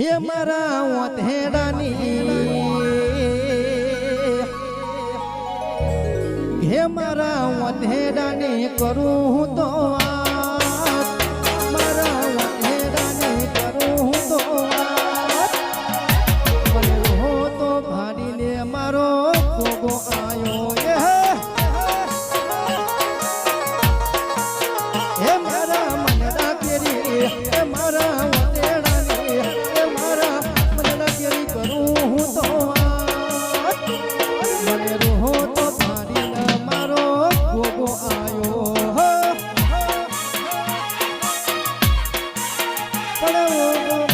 હે મારા ઓથેડાની હે મારા ઓથેડાની કરું તો পড়ো